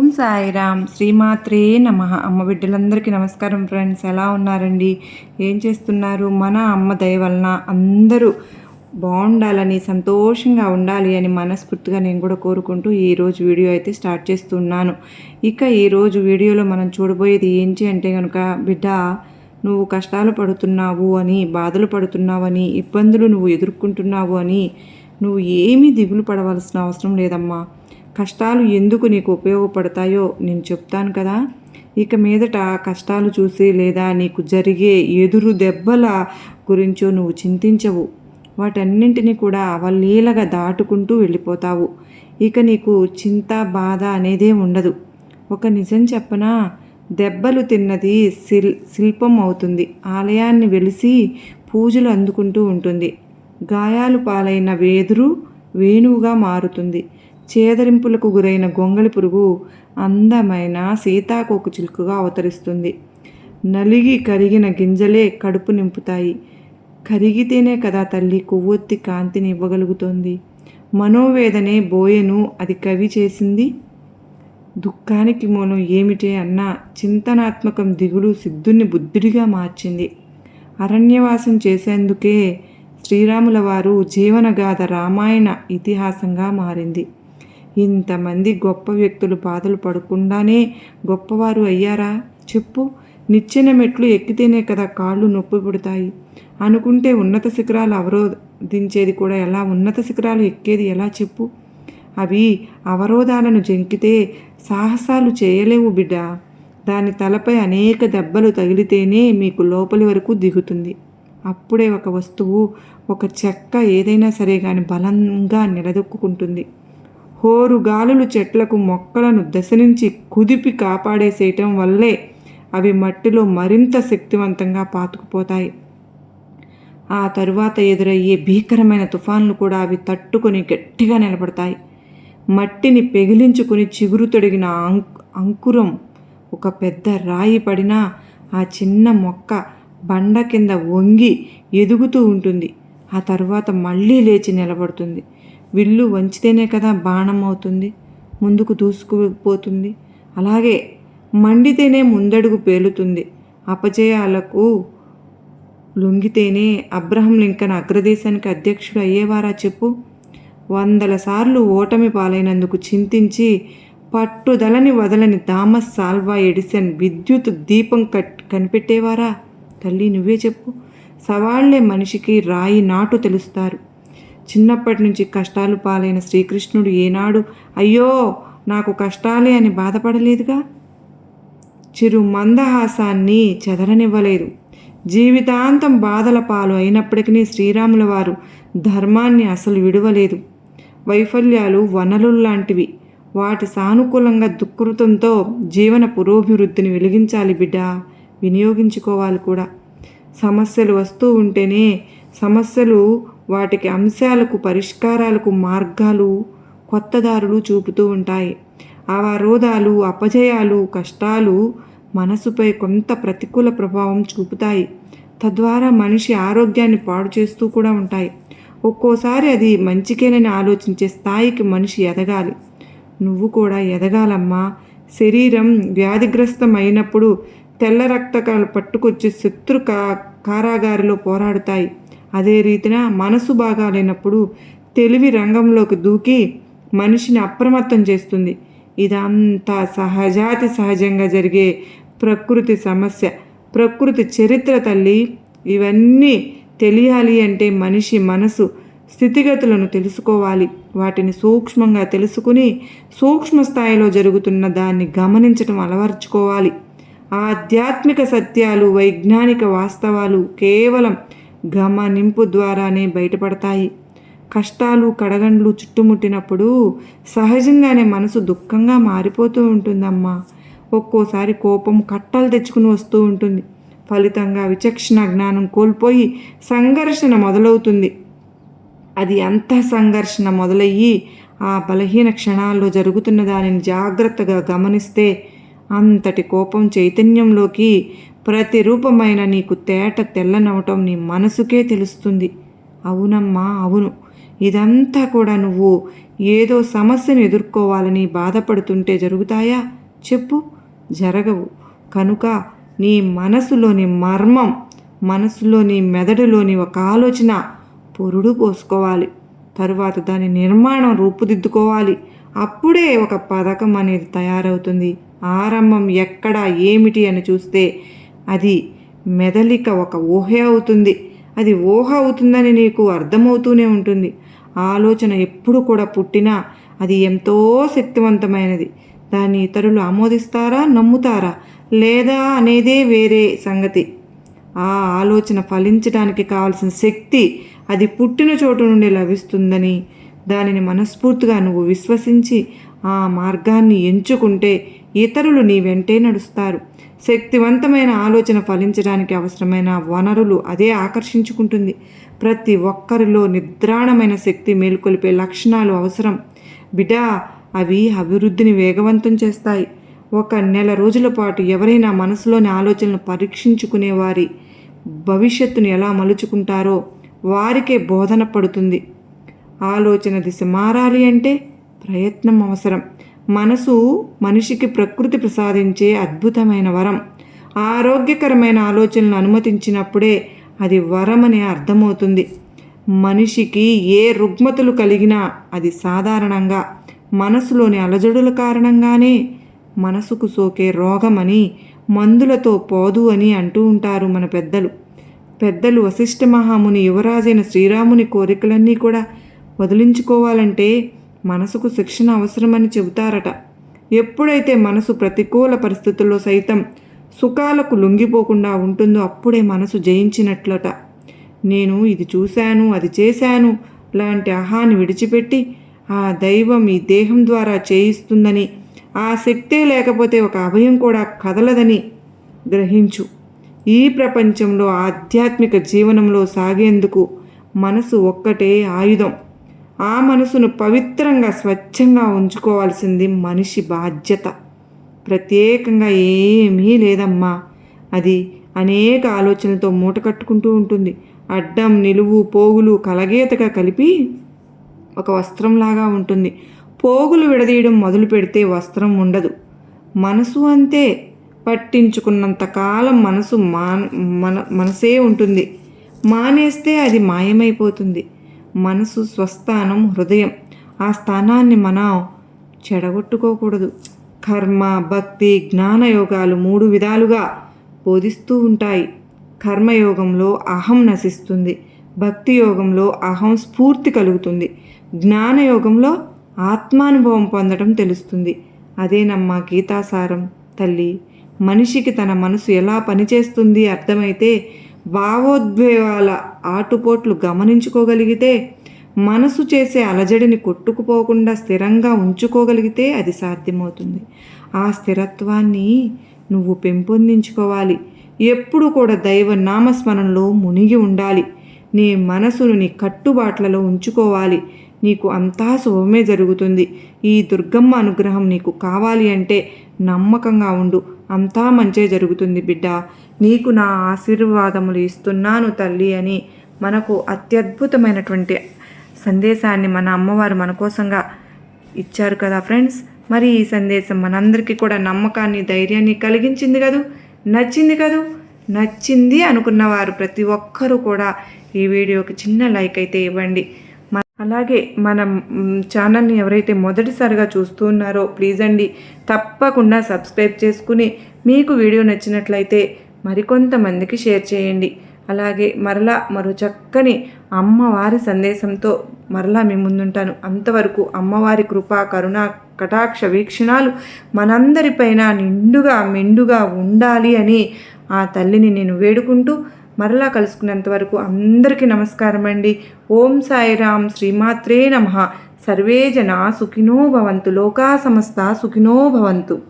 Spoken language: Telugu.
ఓం సాయిరామ్. శ్రీమాత్రే నమ. అమ్మ బిడ్డలందరికీ నమస్కారం ఫ్రెండ్స్. ఎలా ఉన్నారండి? ఏం చేస్తున్నారు? మన అమ్మ దయ వలన అందరూ బాగుండాలని సంతోషంగా ఉండాలి అని మనస్ఫూర్తిగా నేను కూడా కోరుకుంటూ ఈరోజు వీడియో అయితే స్టార్ట్ చేస్తున్నాను. ఇక ఈరోజు వీడియోలో మనం చూడబోయేది ఏంటి అంటే కనుక బిడ్డ నువ్వు కష్టాలు పడుతున్నావు అని బాధలు పడుతున్నావని ఇబ్బందులు నువ్వు ఎదుర్కొంటున్నావు అని నువ్వు ఏమీ దిగులు పడవలసిన అవసరం లేదమ్మా. కష్టాలు ఎందుకు నీకు ఉపయోగపడతాయో నేను చెప్తాను కదా. ఇక మీదట కష్టాలు చూసి లేదా నీకు జరిగే ఎదురు దెబ్బల గురించో నువ్వు చింతించవు. వాటన్నింటినీ కూడా అవలీలగా దాటుకుంటూ వెళ్ళిపోతావు. ఇక నీకు చింత బాధ అనేదే ఉండదు. ఒక నిజం చెప్పనా? దెబ్బలు తిన్నది శిల్ శిల్పం అవుతుంది. ఆలయాన్ని వెలిసి పూజలు అందుకుంటూ ఉంటుంది. గాయాలు పాలైన వేదురు వేణువుగా మారుతుంది. చేదరింపులకు గురైన గొంగళి పురుగు అందమైన సీతాకోకు చిలుకగా అవతరిస్తుంది. నలిగి కరిగిన గింజలే కడుపు నింపుతాయి. కరిగితేనే కదా తల్లి కొవ్వొత్తి కాంతిని ఇవ్వగలుగుతోంది మనోవేదనే బోయెను అది కవి చేసింది. దుఃఖానికి మూలం ఏమిటే అన్న చింతనాత్మకం దిగులు సిద్ధుని బుద్ధుడిగా మార్చింది. అరణ్యవాసం చేసేందుకే శ్రీరాముల వారు జీవనగాథ రామాయణ ఇతిహాసంగా మారింది. ఇంతమంది గొప్ప వ్యక్తులు బాధలు పడకుండానే గొప్పవారు అయ్యారా? చెప్పు. నిచ్చెన మెట్లు ఎక్కితేనే కదా కాళ్ళు నొప్పి పుడతాయి. అనుకుంటే ఉన్నత శిఖరాలు అవరోధించేది కూడా ఎలా? ఉన్నత శిఖరాలు ఎక్కేది ఎలా? చెప్పు. అవి అవరోధాలను జంకితే సాహసాలు చేయలేవు బిడ్డ. దాని తలపై అనేక దెబ్బలు తగిలితేనే మీకు లోపలి వరకు దిగుతుంది. అప్పుడే ఒక వస్తువు ఒక చెక్క ఏదైనా సరే కానీ బలంగా నిలదొక్కుంటుంది హోరు గాలులు చెట్లకు మొక్కలను దశ నుంచి కుదిపి కాపాడేసేయటం వల్లే అవి మట్టిలో మరింత శక్తివంతంగా పాతుకుపోతాయి. ఆ తరువాత ఎదురయ్యే భీకరమైన తుఫాన్లు కూడా అవి తట్టుకొని గట్టిగా నిలబడతాయి. మట్టిని పెగిలించుకుని చిగురు తొడిగిన అంకురం ఒక పెద్ద రాయి పడినా ఆ చిన్న మొక్క బండ కింద వంగి ఎదుగుతూ ఉంటుంది. ఆ తర్వాత మళ్ళీ లేచి నిలబడుతుంది. విల్లు వంచితేనే కదా బాణం అవుతుంది ముందుకు దూసుకుపోతుంది. అలాగే మండితేనే ముందడుగు పేలుతుంది. అపజయాలకు లొంగితేనే అబ్రహం లింకన్ అగ్రదేశానికి అధ్యక్షుడు అయ్యేవారా చెప్పు? వందల సార్లు ఓటమి పాలైనందుకు చింతించి పట్టుదలని వదలని థామస్ సాల్వా ఎడిసన్ విద్యుత్ దీపం కట్ కనిపెట్టేవారా? తల్లి నువ్వే చెప్పు. సవాళ్ళే మనిషికి రాయి నాటు తెలుస్తారు. చిన్నప్పటి నుంచి కష్టాలు పాలైన శ్రీకృష్ణుడు ఏనాడు అయ్యో నాకు కష్టాలే అని బాధపడలేదుగా? చిరు మందహాసాన్ని చెదరనివ్వలేదు. జీవితాంతం బాధల పాలు అయినప్పటికీ శ్రీరాముల వారు ధర్మాన్ని అసలు విడవలేదు. వైఫల్యాలు వనలు లాంటివి వాటి సానుకూలంగా దుఃఖృతంతో జీవన పురోభివృద్ధిని వెలిగించాలి బిడ్డ వినియోగించుకోవాలి కూడా. సమస్యలు వస్తూ ఉంటేనే సమస్యలు వాటికి అంశాలకు పరిష్కారాలకు మార్గాలు కొత్త దారులు చూపుతూ ఉంటాయి. అవరోధాలు అపజయాలు కష్టాలు మనసుపై కొంత ప్రతికూల ప్రభావం చూపుతాయి. తద్వారా మనిషి ఆరోగ్యాన్ని పాడు చేస్తూ కూడా ఉంటాయి. ఒక్కోసారి అది మంచికేనని ఆలోచించే స్థాయికి మనిషి ఎదగాలి. నువ్వు కూడా ఎదగాలమ్మా. శరీరం వ్యాధిగ్రస్తం అయినప్పుడు తెల్ల రక్తకాలు పట్టుకొచ్చి శత్రు కా కారాగారిలో పోరాడుతాయి. అదే రీతిన మనసు బాగాలేనప్పుడు తెలివి రంగంలోకి దూకి మనిషిని అప్రమత్తం చేస్తుంది. ఇదంతా సహజాతి సహజంగా జరిగే ప్రకృతి సమస్య. ప్రకృతి చరిత్ర తల్లి. ఇవన్నీ తెలియాలి అంటే మనిషి మనసు స్థితిగతులను తెలుసుకోవాలి. వాటిని సూక్ష్మంగా తెలుసుకుని సూక్ష్మ స్థాయిలో జరుగుతున్న దాన్ని గమనించటం అలవర్చుకోవాలి. ఆధ్యాత్మిక సత్యాలు వైజ్ఞానిక వాస్తవాలు కేవలం గమనింపు ద్వారానే బయటపడతాయి. కష్టాలు కడగండ్లు చుట్టుముట్టినప్పుడు సహజంగానే మనసు దుఃఖంగా మారిపోతూ ఉంటుందమ్మా. ఒక్కోసారి కోపం కట్టలు తెచ్చుకుని వస్తూ ఉంటుంది. ఫలితంగా విచక్షణ జ్ఞానం కోల్పోయి సంఘర్షణ మొదలవుతుంది. అది అంత సంఘర్షణ మొదలయ్యి ఆ బలహీన క్షణాల్లో జరుగుతున్న దానిని జాగ్రత్తగా గమనిస్తే అంతటి కోపం చైతన్యంలోకి ప్రతిరూపమైన నీకు తేట తెల్లనవటం నీ మనసుకే తెలుస్తుంది. అవునమ్మా అవును. ఇదంతా కూడా నువ్వు ఏదో సమస్యను ఎదుర్కోవాలని బాధపడుతుంటే జరుగుతాయా? చెప్పు. జరగవు. కనుక నీ మనసులోని మర్మం మనసులోని మెదడులోని ఒక ఆలోచన పొరుడు పోసుకోవాలి. తరువాత దాని నిర్మాణం రూపుదిద్దుకోవాలి. అప్పుడే ఒక పథకం అనేది తయారవుతుంది. ఆరంభం ఎక్కడ ఏమిటి అని చూస్తే అది మెదలిక ఒక ఊహే అవుతుంది. అది ఊహ అవుతుందని నీకు అర్థమవుతూనే ఉంటుంది. ఆలోచన ఎప్పుడు కూడా పుట్టినా అది ఎంతో శక్తివంతమైనది. దాన్ని ఇతరులు ఆమోదిస్తారా నమ్ముతారా? లేదా అనేదే వేరే సంగతి. ఆ ఆలోచన ఫలించడానికి కావాల్సిన శక్తి అది పుట్టిన చోటు నుండి లభిస్తుందని దానిని మనస్ఫూర్తిగా నువ్వు విశ్వసించి ఆ మార్గాన్ని ఎంచుకుంటే ఇతరులు నీ వెంటే నడుస్తారు. శక్తివంతమైన ఆలోచన ఫలించడానికి అవసరమైన వనరులు అదే ఆకర్షించుకుంటుంది. ప్రతి ఒక్కరిలో నిద్రాణమైన శక్తి మేలుకొలిపే లక్షణాలు అవసరం. బిడా అవి అభివృద్ధిని వేగవంతం చేస్తాయి. ఒక నెల రోజుల పాటు ఎవరైనా మనసులోని ఆలోచనలు పరీక్షించుకునే వారి భవిష్యత్తును ఎలా మలుచుకుంటారో వారికే బోధన పడుతుంది. ఆలోచన దిశ మారాలి అంటే ప్రయత్నం అవసరం. మనసు మనిషికి ప్రకృతి ప్రసాదించే అద్భుతమైన వరం. ఆరోగ్యకరమైన ఆలోచనలు అనుమతించినప్పుడే అది వరం అని అర్థమవుతుంది. మనిషికి ఏ రుగ్మతులు కలిగినా అది సాధారణంగా మనసులోని అలజడుల కారణంగానే మనసుకు సోకే రోగమని మందులతో పోదు అని అంటూ ఉంటారు మన పెద్దలు. పెద్దలు వశిష్ఠ మహాముని యువరాజైన శ్రీరాముని కోరికలన్నీ కూడా వదిలించుకోవాలంటే మనసుకు శిక్షణ అవసరమని చెబుతారట. ఎప్పుడైతే మనసు ప్రతికూల పరిస్థితుల్లో సైతం సుఖాలకు లొంగిపోకుండా ఉంటుందో అప్పుడే మనసు జయించినట్లట. నేను ఇది చూశాను అది చేశాను లాంటి అహాన్ని విడిచిపెట్టి ఆ దైవం ఈ దేహం ద్వారా చేయిస్తుందని ఆ శక్తే లేకపోతే ఒక అభయం కూడా కదలదని గ్రహించు. ఈ ప్రపంచంలో ఆధ్యాత్మిక జీవనంలో సాగేందుకు మనసు ఒక్కటే ఆయుధం. ఆ మనసును పవిత్రంగా స్వచ్ఛంగా ఉంచుకోవాల్సింది మనిషి బాధ్యత. ప్రత్యేకంగా ఏమీ లేదమ్మా. అది అనేక ఆలోచనలతో మూట కట్టుకుంటూ ఉంటుంది. అడ్డం నిలువు పోగులు కలగేతగా కలిపి ఒక వస్త్రంలాగా ఉంటుంది. పోగులు విడదీయడం మొదలు పెడితే వస్త్రం ఉండదు. మనసు అంతే. పట్టించుకున్నంత కాలం మనసు మాన్ మన మనసే ఉంటుంది. మానేస్తే అది మాయమైపోతుంది. మనసు స్వస్థానం హృదయం. ఆ స్థానాన్ని మనం చెడగొట్టుకోకూడదు. కర్మ భక్తి జ్ఞానయోగాలు మూడు విధాలుగా బోధిస్తూ ఉంటాయి. కర్మయోగంలో అహం నశిస్తుంది. భక్తి యోగంలో అహం స్ఫూర్తి కలుగుతుంది. జ్ఞానయోగంలో ఆత్మానుభవం పొందడం తెలుస్తుంది. అదేనమ్మా గీతాసారం. తల్లి మనిషికి తన మనసు ఎలా పనిచేస్తుంది అర్థమైతే భావోద్వేగాల ఆటుపోట్లు గమనించుకోగలిగితే మనసు చేసే అలజడిని కొట్టుకుపోకుండా స్థిరంగా ఉంచుకోగలిగితే అది సాధ్యమవుతుంది. ఆ స్థిరత్వాన్ని నువ్వు పెంపొందించుకోవాలి. ఎప్పుడు కూడా దైవ నామస్మరణలో మునిగి ఉండాలి. నీ మనసును నీ కట్టుబాట్లలో ఉంచుకోవాలి. నీకు అంతా శుభమే జరుగుతుంది. ఈ దుర్గమ్మ అనుగ్రహం నీకు కావాలి అంటే నమ్మకంగా ఉండు. అంతా మంచే జరుగుతుంది బిడ్డ. నీకు నా ఆశీర్వాదములు ఇస్తున్నాను తల్లి అని మనకు అత్యద్భుతమైనటువంటి సందేశాన్ని మన అమ్మవారు మన కోసంగా ఇచ్చారు కదా ఫ్రెండ్స్. మరి ఈ సందేశం మనందరికీ కూడా నమ్మకాన్ని ధైర్యాన్ని కలిగించింది కదూ? నచ్చింది కదూ? నచ్చింది అనుకున్నవారు ప్రతి ఒక్కరూ కూడా ఈ వీడియోకి చిన్న లైక్ అయితే ఇవ్వండి. అలాగే మన ఛానల్ని ఎవరైతే మొదటిసారిగా చూస్తున్నారో ప్లీజ్ అండి తప్పకుండా సబ్స్క్రైబ్ చేసుకుని మీకు వీడియో నచ్చినట్లయితే మరికొంతమందికి షేర్ చేయండి. అలాగే మరలా మరో చక్కని అమ్మవారి సందేశంతో మరలా మీ ముందుంటాను. అంతవరకు అమ్మవారి కృప కరుణ కటాక్ష వీక్షణాలు మనందరిపైన నిండుగా మెండుగా ఉండాలి అని ఆ తల్లిని నేను వేడుకుంటూ మరలా కలుసుకున్నంత వరకు అందరికీ నమస్కారం అండి ఓం సాయిరామ్ శ్రీమాత్రే నమ. సర్వే జనా సుఖినో భవంతు. లోకా సమస్త సుఖినో భవంతు.